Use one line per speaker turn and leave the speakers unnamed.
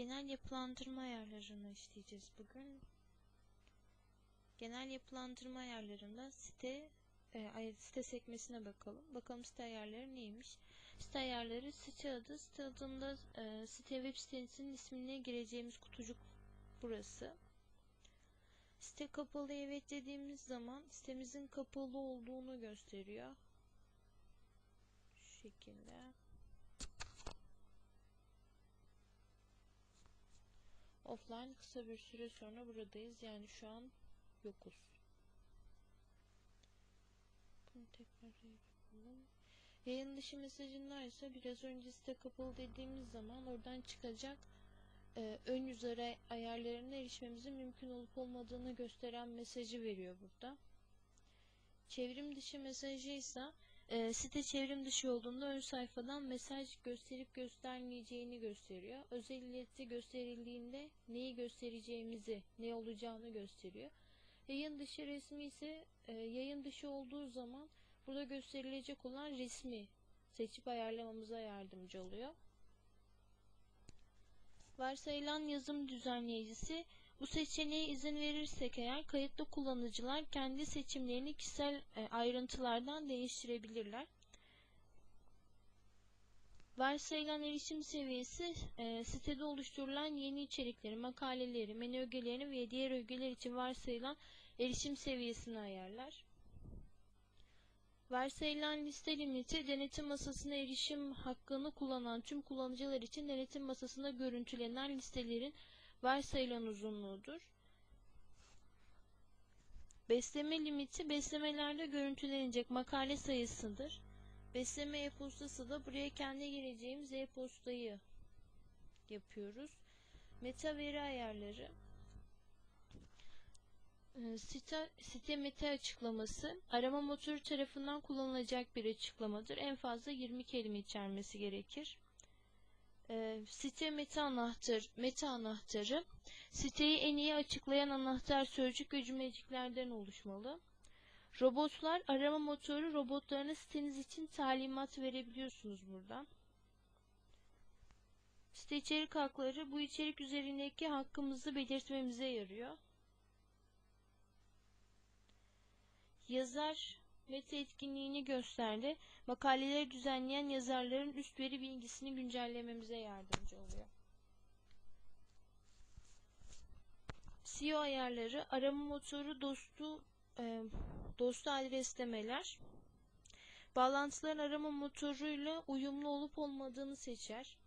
Genel yapılandırma ayarlarını işleyeceğiz bugün. Genel yapılandırma ayarlarında site e, site sekmesine bakalım. Bakalım site ayarları neymiş? Site ayarları site adı. Site adında e, site web sitesinin ismine gireceğimiz kutucuk burası. Site kapalı evet dediğimiz zaman sitemizin kapalı olduğunu gösteriyor. Şu şekilde. Offline kısa bir süre sonra buradayız. Yani şu an yokuz. Bunu tekrar yapalım. Yayın dışı mesajında ise biraz önce site kapalı dediğimiz zaman oradan çıkacak e, ön yüz ara- ayarlarına erişmemizin mümkün olup olmadığını gösteren mesajı veriyor burada. Çevrim dışı mesajı ise e, site çevrim dışı olduğunda ön sayfadan mesaj gösterip göstermeyeceğini gösteriyor. Özel ileti gösterildiğinde neyi göstereceğimizi, ne olacağını gösteriyor. Yayın dışı resmi ise e, yayın dışı olduğu zaman burada gösterilecek olan resmi seçip ayarlamamıza yardımcı oluyor. Varsayılan yazım düzenleyicisi bu seçeneğe izin verirsek eğer kayıtlı kullanıcılar kendi seçimlerini kişisel e, ayrıntılardan değiştirebilirler. Varsayılan erişim seviyesi e, sitede oluşturulan yeni içerikleri, makaleleri, menü ögelerini ve diğer ögeler için varsayılan erişim seviyesini ayarlar. Varsayılan liste limiti denetim masasına erişim hakkını kullanan tüm kullanıcılar için denetim masasında görüntülenen listelerin varsayılan uzunluğudur. Besleme limiti beslemelerde görüntülenecek makale sayısıdır. Besleme e-postası da buraya kendi gireceğimiz e-postayı yapıyoruz. Meta veri ayarları ee, Site, site meta açıklaması arama motoru tarafından kullanılacak bir açıklamadır. En fazla 20 kelime içermesi gerekir. Site meta anahtar, meta anahtarı siteyi en iyi açıklayan anahtar sözcük ve cümleciklerden oluşmalı. Robotlar arama motoru robotlarına siteniz için talimat verebiliyorsunuz buradan. Site içerik hakları bu içerik üzerindeki hakkımızı belirtmemize yarıyor. Yazar meta etkinliğini gösterdi. Makaleleri düzenleyen yazarların üst veri bilgisini güncellememize yardımcı oluyor. SEO ayarları arama motoru dostu e, dostu adreslemeler bağlantıların arama motoruyla uyumlu olup olmadığını seçer.